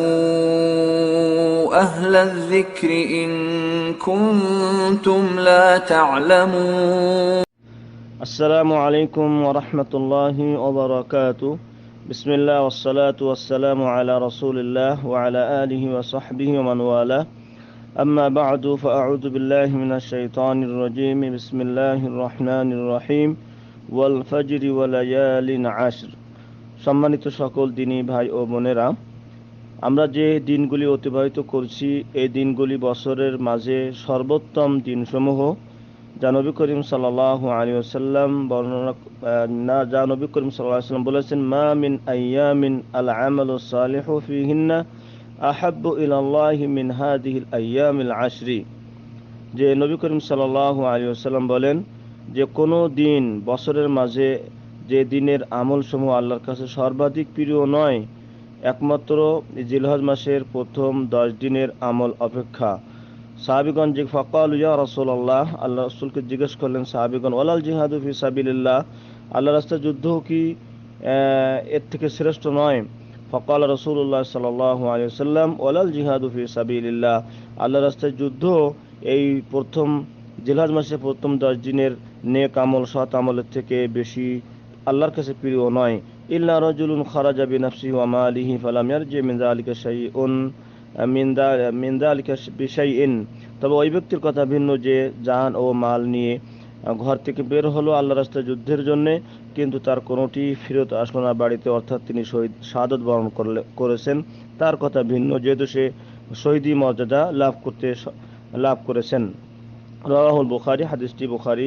فاسألوا أهل الذكر إن كنتم لا تعلمون السلام عليكم ورحمة الله وبركاته بسم الله والصلاة والسلام على رسول الله وعلى آله وصحبه ومن والاه أما بعد فأعوذ بالله من الشيطان الرجيم بسم الله الرحمن الرحيم والفجر وليال عشر সম্মানিত সকল দিনী ভাই ও বোনেরা আমরা যে দিনগুলি অতিবাহিত করছি, এই দিনগুলি বছরের মাঝে সর্বোত্তম দিনসমূহ। যা নবী করিম সাল্লাহ আলী আসাল্লাম বর্ণনা, না, যা নবী করিম সাল্লাহ সাল্লাম বলেছেন, মা মিন আয়ামিন আল আমাল সালিহ ফিহিন্না আহাব্বু ইলাল্লাহি মিন হাদিহিল আয়ামিল আশরি। যে নবী করিম সাল্লাহ আলী আসাল্লাম বলেন যে, কোনো দিন বছরের মাঝে যে দিনের আমল সমূহ আল্লাহর কাছে সর্বাধিক প্রিয় নয় একমাত্র জিলহজ মাসের প্রথম দশ দিনের আমল অপেক্ষা। সাহাবিগঞ্জ ফকাল ইয়া রসুল্লাহ আল্লাহ রসুলকে জিজ্ঞেস করলেন, সাহাবিগণ ওলাল জিহাদু ফি সাবিল্লাহ আল্লাহ রাস্তায় যুদ্ধ কি এর থেকে শ্রেষ্ঠ নয়? ফকাল রসুল্লাহ সাল্লাহ আলিয়াল্লাম ওলাল জিহাদু ফি সাবিল্লাহ আল্লাহ রাস্তায় যুদ্ধ এই প্রথম জিলহজ মাসের প্রথম দশ দিনের নেক আমল, সৎ আমলের থেকে বেশি আল্লাহর কাছে প্রিয় নয়। ইল্লা রজুলুন খারাজা বিনাফসি ওয়া মালিহি ফালাম ইয়ারজি মিন যালিকা শাইউন, মিন যালিকা বিশাইইন। তবে ওই ব্যক্তির কথা ভিন্ন যে জান ও মাল নিয়ে ঘর থেকে বের হলো আল্লাহ রাস্তায় যুদ্ধের জন্য, কিন্তু তার কোনোটি ফেরত আসলো না বাড়িতে, অর্থাৎ তিনি শহীদ, শাহাদত বরণ করেছেন। তার কথা ভিন্ন, যেহেতু সে শহীদি মর্যাদা লাভ করতে লাভ করেছেন। রাহুল বুখারি, হাদিসটি বুখারি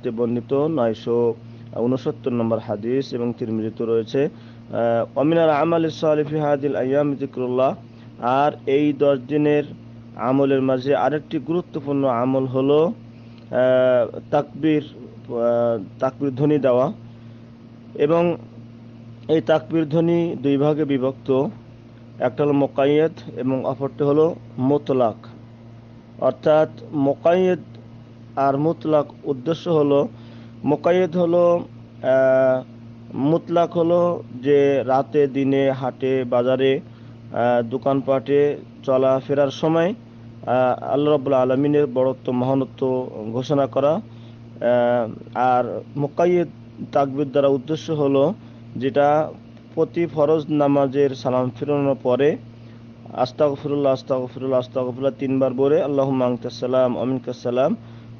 তে বর্ণিত নয়শো উনসত্তর নম্বর হাদিস এবং তিরমিজিত রয়েছে অমিনার আমাল সালিফি হাদিল আয়াম জিক্রুল্লাহ আর এই দশ দিনের আমলের মাঝে আরেকটি গুরুত্বপূর্ণ আমল হলো তাকবির আহ, ধ্বনি দেওয়া। এবং এই তাকবীর ধ্বনি দুই ভাগে বিভক্ত একটা হলো মোকাইয়েদ এবং অপরটি হলো মোতলাক। অর্থাৎ মোকাইয়েদ আর মোতলাক উদ্দেশ্য হলো মোকাইয়েদ হলো মুতলাক হলো যে রাতে, দিনে, হাটে, বাজারে দোকানপাটে চলাফেরার সময় আল্লাহ রবুল্লা আলমিনের বড়ত্ব, মহানত্ব ঘোষণা করা। আর মোকাইয়েদ তাকবির দ্বারা উদ্দেশ্য হলো যেটা প্রতি ফরজ নামাজের সালাম ফিরানোর পরে, আস্তাগফিরুল্লাহ আস্তাগফিরুল্লাহ আস্তাগফিরুল্লাহ তিনবার বলে আল্লাহ মাংতাসালাম আমিনকাসালাম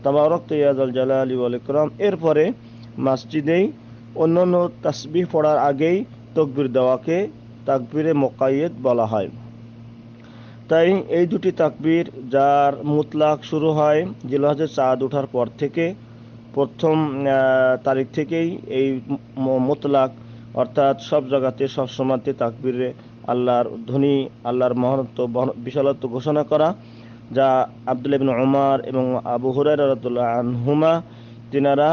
তাবারক জালালি ওয়াল ইকরাম। এরপরে মসজিদেই অন্যান্য তাসবিহ পড়ার আগেই তকবির দেওয়াকে তাকবিরে মোকাইয়েদ বলা হয়। তাই এই দুটি তাকবির যার মুতলাক শুরু হয় জিলহজের চাঁদ ওঠার পর থেকে, প্রথম তারিখ থেকেই এই মুতলাক অর্থাৎ সব জায়গাতে, সব সময়তে তাকবিরে আল্লাহর ধ্বনি, আল্লাহর মহানত্ব বিশালত্ব ঘোষণা করা। যা আব্দুল ইবনে ওমর এবং আবু হুরায়রা রাদিয়াল্লাহু আনহুমা, তিনারা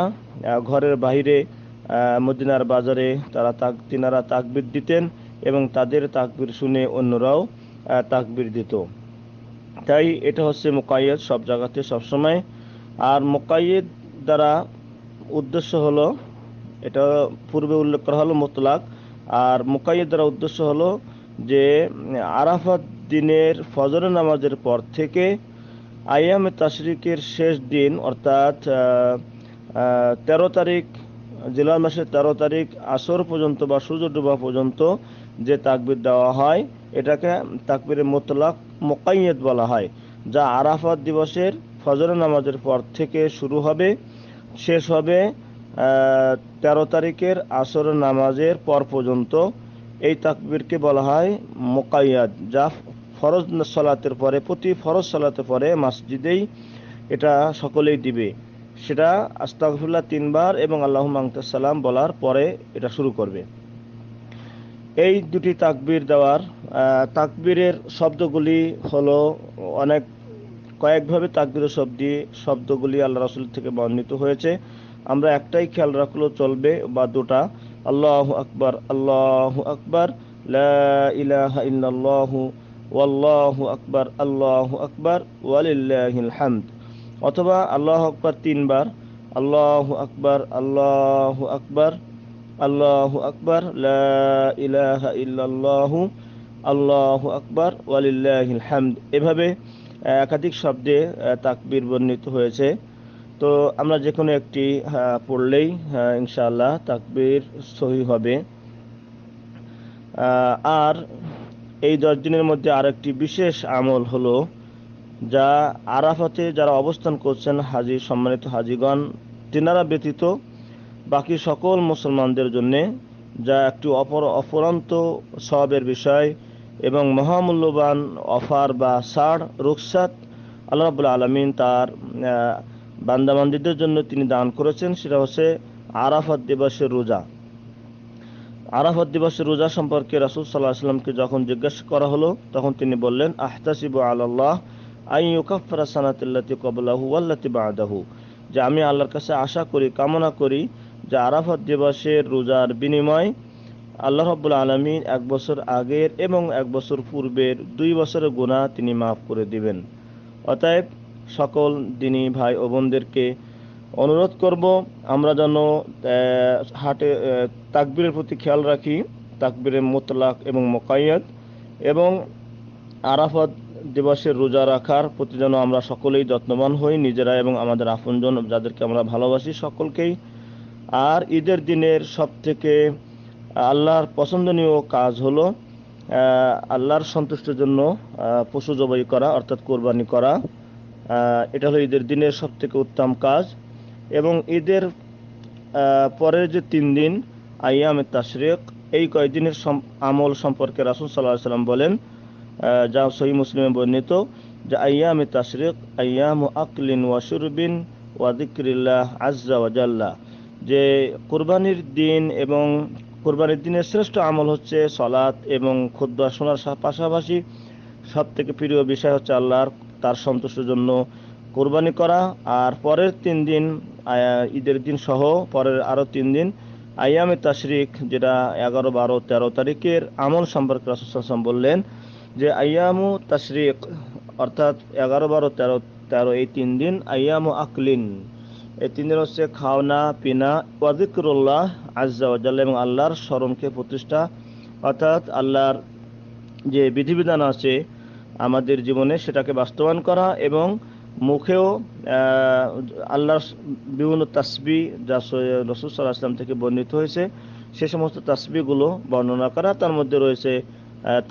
ঘরের বাইরে মদিনার বাজারে তারা তাক, তিনারা তাকবির দিতেন এবং তাদের তাকবির শুনে অন্যরাও তাকবির দিত। তাই এটা হচ্ছে মোকাইয়েদ সব জায়গাতে সবসময় আর মোকাইয়েদ দ্বারা উদ্দেশ্য হলো, এটা পূর্বে উল্লেখ করা হলো মোতলাক। আর মোকাইয়েদ দ্বারা উদ্দেশ্য হলো যে, আরাফাত দিনের ফজরের নামাজের পর থেকে আইয়ামে তাশরিকের শেষ দিন, অর্থাৎ তেরো তারিখ জেলার মাসের তেরো তারিখ, আসর পর্যন্ত বা সূর্য ডোবা পর্যন্ত যে তাকবির দেওয়া হয়, এটাকে তাকবিরের মোতলাক মোকাইয়েদ বলা হয়, যা আরাফাত দিবসের ফজরের নামাজের পর থেকে শুরু হবে। শেষ হবে তেরো তারিখের আসর নামাজের পর পর্যন্ত। এই তাকবীরকে বলা হয় মোকাইয়াদ যা ফরজ সলাতের পরে, প্রতি ফরজ সলাতের পরে মসজিদেই এটা সকলেই দিবে। সেটা আস্তাগফিরুল্লাহ তিনবার এবং আল্লাহ সালাম বলার পরে এটা শুরু করবে। এই দুটি তাকবির দেওয়ার তাকবীরের শব্দগুলি হলো অনেক, কয়েকভাবে তাকবীরের শব্দি, শব্দগুলি আল্লাহ রাসূল থেকে বর্ণিত হয়েছে। আমরা একটাই খেয়াল রাখলেও চলবে বা দুটা। আল্লাহ আকবার আল্লাহ আকবার, লা ইলাহা ইল্লাল্লাহু ওয়াল্লাহু আকবার, আল্লাহু আকবার ওয়ালিল্লাহিল হামদ অথবা আল্লাহ আকবার তিনবার, আল্লাহ আকবার আল্লাহ আকবার আল্লাহ আকবার ইলাহা আল্লাহ আকবার ওয়ালিল্লাহিল এভাবে একাধিক শব্দে তাকবীর বর্ণিত হয়েছে। তো আমরা যে কোনো একটি পড়লেই ইনশাআল্লাহ তাকবীর সহি হবে। আর এই দশ দিনের মধ্যে আরেকটি বিশেষ আমল হলো যা আরাফাতে যারা অবস্থান করছেন হাজি সম্মানিত হাজিগণ তিনারা ব্যতীত বাকি সকল মুসলমানদের জন্যে যা একটি অপর অপরন্ত সবের বিষয় এবং মহামূল্যবান অফার বা সার রুকসাত আল্লাহ রাবুল আলমিন তার আহ, বান্দাবান্দিদের জন্য তিনি দান করেছেন সেটা হচ্ছে আরাফাত দিবসের রোজা। আরাফাত দিবসের রোজা সম্পর্কে রাসুল সাল্লাহ সাল্লামকে যখন জিজ্ঞাসা করা হলো, তখন তিনি বললেন, আহতাসিবু আল্লাহ আই ইউকাফারা সানাতিল্লাতি কবলাহু ওয়াল্লাতি বাদাহু। যে আমি আল্লাহর কাছে আশা করি, কামনা করি যে আরাফাত দিবসের রোজার বিনিময় আল্লাহ রাব্বুল আলমিন এক বছর আগের এবং এক বছর পূর্বের দুই বছরের গুণা তিনি মাফ করে দিবেন। অতএব সকল দিনী ভাই ও বোনদেরকে অনুরোধ করব, আমরা যেন হাটে তাকবীরের প্রতি খেয়াল রাখি তাকবীরের মোতলাক এবং মোকাইয়াত এবং আরাফাত দিবসের রোজা রাখার প্রতি যেন আমরা সকলেই যত্নবান হই, নিজেরা এবং আমাদের আপনজন যাদেরকে আমরা ভালোবাসি সকলকেই। আর ঈদের দিনের সব থেকে আল্লাহর পছন্দনীয় কাজ হলো আল্লাহর সন্তুষ্টির জন্য পশু জবাই করা, অর্থাৎ কোরবানি করা। এটা হলো ঈদের দিনের সব থেকে উত্তম কাজ। এবং ঈদের পরের যে তিন দিন আইয়ামে তাশরিক, এই কয়েকদিনের আমল সম্পর্কে রাসুল সাল্লাহ সাল্লাম বলেন যা সহি মুসলিমে বর্ণিত, যে আইয়ামে তাশরিক আইয়াম আকলিন ওয়া শুরবিন ওয়া যিকরিল্লাহ আজ্জা ওয়া জাল্লা। যে কোরবানির দিন এবং কোরবানির দিনের শ্রেষ্ঠ আমল হচ্ছে সলাৎ এবং খুদ্া শোনার পাশাপাশি সব থেকে প্রিয় বিষয় হচ্ছে আল্লাহর, তার সন্তুষ্টের জন্য কোরবানি করা। আর পরের তিন দিন ঈদের দিন সহ পরের আরও তিন দিন আয়ামে তাশরিক, যেটা এগারো, বারো, তেরো তারিখের আমল সম্পর্কে রাসুসাম বললেন যে আয়ামু তাশরিক, অর্থাৎ এগারো, বারো, তেরো তেরো, এই তিন দিন আয়ামু আকলিন। এই তিন দিন হচ্ছে খাওনা, পিনা ওয়াজিকরুল্লাহ আজ্জাওয়াজাল এবং আল্লাহর স্মরণকে প্রতিষ্ঠা। অর্থাৎ আল্লাহর যে বিধিবিধান আছে আমাদের জীবনে সেটাকে বাস্তবায়ন করা এবং মুখেও আল্লাহর বিভিন্ন তাসবি যা রসুল সাল্লাহ আসলাম থেকে বর্ণিত হয়েছে, সে সমস্ত তাসবিগুলো বর্ণনা করা। তার মধ্যে রয়েছে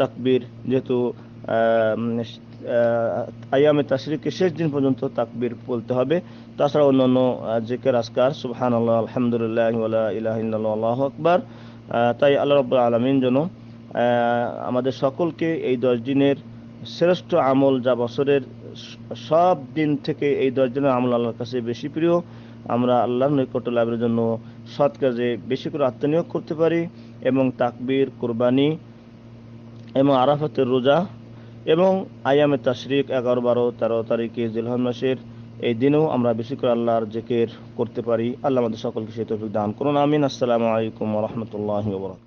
তাকবীর, যেহেতু আয়ামে তাশরিকে শেষ দিন পর্যন্ত তাকবীর বলতে হবে। তাছাড়া অন্যান্য জিকের আসকার সুবহান আল্লাহ আলহামদুলিল্লাহ আল্লাহু আকবার। তাই আল্লাহ রাব্বুল আলামিন যেন আমাদের সকলকে এই দশ দিনের শ্রেষ্ঠ আমল যা বছরের সব দিন থেকে এই দশ দিনের আমল আল্লাহর কাছে বেশি প্রিয়। আমরা আল্লাহর নৈকট্য লাভের জন্য সৎ কাজে বেশি করে আত্মনিয়োগ করতে পারি এবং তাকবীর, কোরবানি এবং আরাফাতের রোজা এবং আয়ামে তাশরিক এগারো, বারো, তেরো তারিখে জিলহন মাসের এই দিনেও আমরা বেশি করে আল্লাহর জেকের করতে পারি। আল্লাহ আমাদের সকলকে সেই তৌফিক দান করুন। আমিন। আসসালামু আলাইকুম রহমতুল্লাহ বরকাত